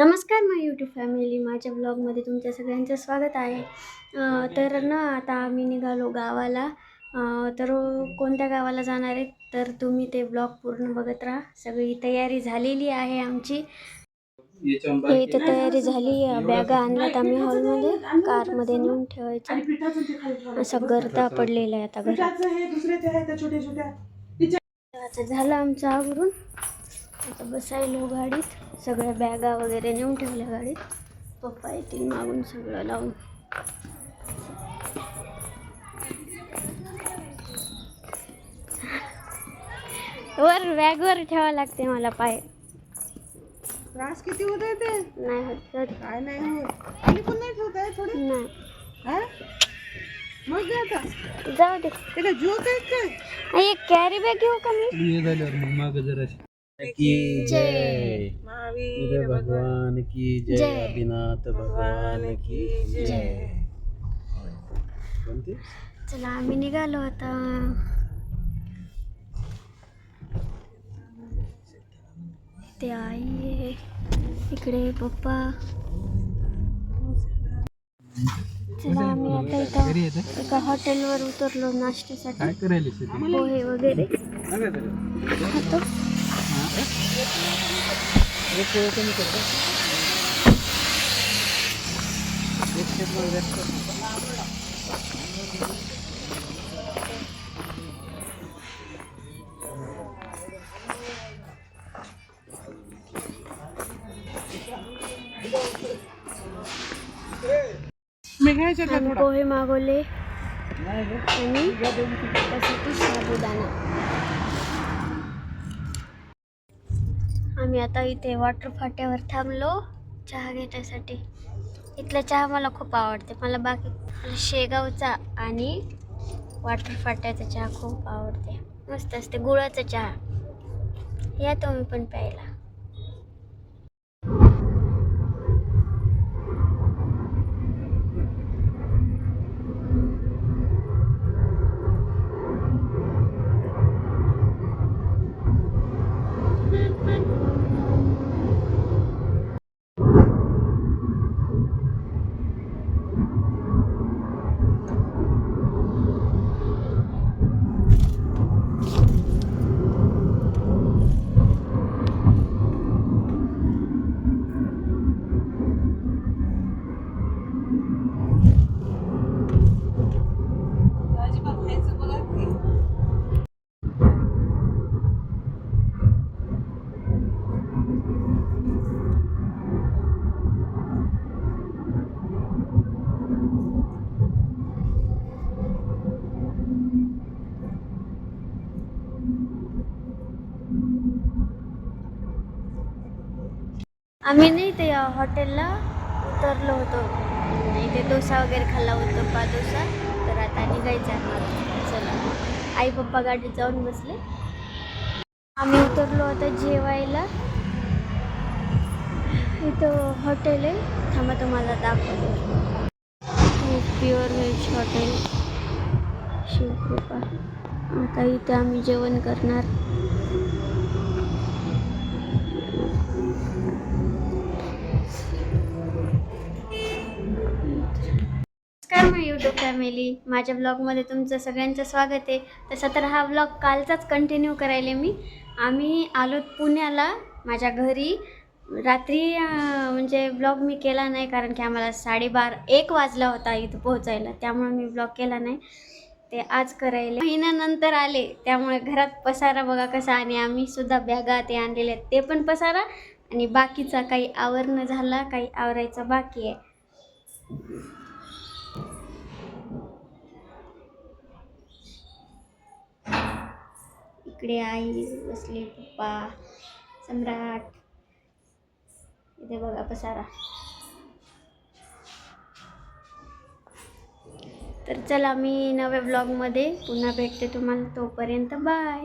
नमस्कार माय YouTube family माझ्या ब्लॉगमध्ये तुमच्या सगळ्यांचं स्वागत आहे. तर ना आता आम्ही निघालो गावाला. तर कोणत्या गावाला जाणार आहे? तर तुम्ही ते ब्लॉग पूर्ण बघत राहा. सगळी तयारी झालेली आहे आमची. हे इथे तयारी झाली. बॅगा आणल्यात आम्ही हॉलमध्ये. कारमध्ये नेऊन ठेवायचं असं गर्दा पडलेला आहे आता घरात. आता झालं आमचं आवरून. आता बसायलो गाडीत. सगळ्या बॅगा वगैरे नेऊन ठेवल्या गाडीत. पप्पा येतील मागून सगळं लावून. वर बॅगवर ठेवावं लागते मला पाय. त्रास किती होत आहे ते? नाही होत दे. काय नाही होत. आणि पण नाही ठेवत आहे थोडे? नाही. हा? मग आता. जाऊ दे. ते काय जोक आहेत काय? आणि एक कॅरी बॅग घेऊ का मी? ये झाल्यावर मग माग जरा की जय। महावीर भगवान की जय. आदिनाथ भगवान की जय। कोणती? चला आम्ही निघालो आता. ते आई आहे. इकडे पप्पा. चला आम्ही आता इथं एका हॉटेलवर उतरलो नाश्त्यासाठी. पोहे वगैरे. खातो. एक कमी करतो एक जास्त. पोहे मागवले. आणि त्यासाठी साबुदाणा आम्ही आता इथे वॉटर फाट्यावर थांबलो. चहा घेण्यासाठी. इथला चहा मला खूप आवडते. मला बाकी शेगावचा आणि वॉटर फाट्याचा चहा खूप आवडते. मस्त असते. गुळाचा चहा. या तुम्ही पण प्यायला. आम्ही नाही ते हॉटेलला उतरलो होतो. इथे डोसा वगैरे खाल्ला होतो पा डोसा. तर आता निघायचं आहे चला. आई पप्पा गाडीत जाऊन बसले. आम्ही उतरलो होतो जेवायला. इथं हॉटेल आहे. थांबा तुम्हाला दाखवतो. Pure veg hotel. शिवकृपा. आता इथे आम्ही जेवण करणार. नमस्कार मी यूट्यूब फॅमिली माझ्या ब्लॉगमध्ये तुमचं सगळ्यांचं स्वागत आहे. तसं तर हा ब्लॉग कालचाच कंटिन्यू करायला मी. आम्ही आलो पुण्याला माझ्या घरी. रात्री म्हणजे ब्लॉग मी केला नाही कारण की आम्हाला साडेबार एक वाजला होता इथं पोहोचायला. त्यामुळे मी ब्लॉग केला नाही. ते आज करायला. महिन्यानंतर आले. त्यामुळे घरात पसारा बघा कसा आणि आम्ही सुद्धा बॅगा ते आणलेले आहेत. ते पण पसारा आणि बाकीचा काही आवरणं झाला काही आवरायचं बाकी आहे. इकडे आई बसली पप्पा सम्राट. इथे बघा पसारा. तर चला मी नव्या ब्लॉगमध्ये पुन्हा भेटते तुम्हाला तोपर्यंत. बाय